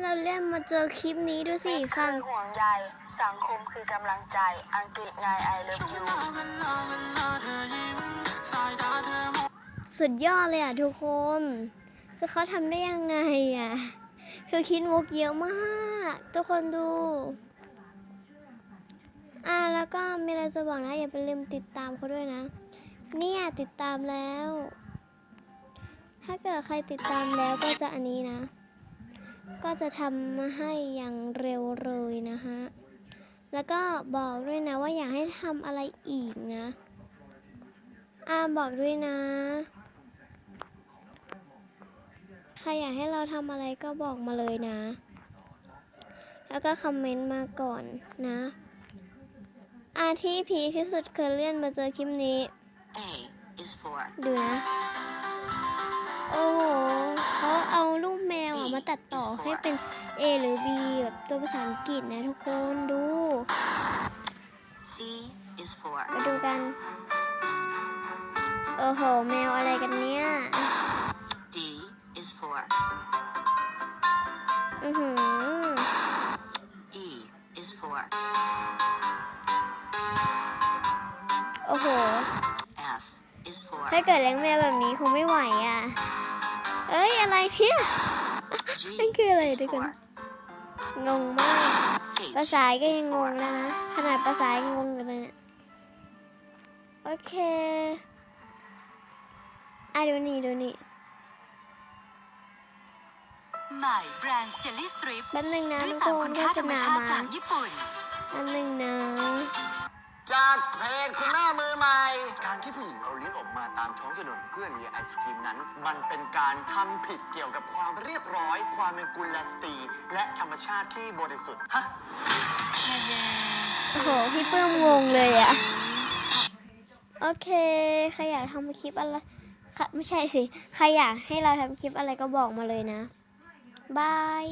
เราเล่นมาเจอคลิปนี้ดูสิฟังคือห่วงใยสังคมคือกำลังใจ อังกฤษไง I love you สุดยอดเลยอะทุกคน คือเขาทำได้ยังไงอะ คือคิดมุกเยอะมาก ทุกคนดู อ่าแล้วก็มีอะไรจะบอกนะ อย่าไปลืมติดตามเขาด้วยนะ เนี่ยติดตามแล้ว ถ้าเกิดใครติดตามแล้วก็จะอันนี้นะ ก็จะทำมาให้อย่างเร็วเลยนะฮะแล้วก็บอกด้วยนะว่าอยากให้ทำอะไรอีกนะ อ่าบอกด้วยนะ ใครอยากให้เราทำอะไรก็บอกมาเลยนะ แล้วก็คอมเมนต์มาก่อนนะอาที่พีคที่สุดคือเลื่อนมาเจอคลิปนี้ A is for ดูนะ ตัดต่อให้เป็น A หรือ B แบบตัวภาษาอังกฤษนะทุกคนดู C is for มาดูกัน โอ้โห แมวอะไรกันเนี่ย D is for อือหือ E is for โอ้โห F is for ถ้าเกิดเลี้ยงแมวแบบนี้คงไม่ไหวอะ เอ้ย อะไรเนี่ย G มันคืออะไร is เดี๋ยวก่อน for งงมาก H ภาษาก็ is ยังง for งแล้วนะขนาดภาษายังงงอยู่เลยเนี่ยโอเคอะดูนี่ดูนี่ใหม่แบรนด์เจลลี่สตริปแป๊บนึงนะด้วยทุกสารคคุนณโฆค่าษธรรมณาชาติมาจากญี่ปุ่นแป๊บนึงนะ จากเพจคุณแม่มือใหม่ การที่ผู้หญิงเอาลิ้นออก มาตามท้องถนนเพื่อเลียไอศครีมนั้น มันเป็นการทำผิดเกี่ยวกับความเรียบร้อย ความเป็นกุลสตรีและธรรมชาติที่บริสุทธิ์ฮะโอ้โหพี่เปื้มงงเลยอะโอเค ใครอยากทำคลิปอะไรค่ะไม่ใช่สิ ใครอยากให้เราทำคลิปอะไรก็บอกมาเลยนะ บาย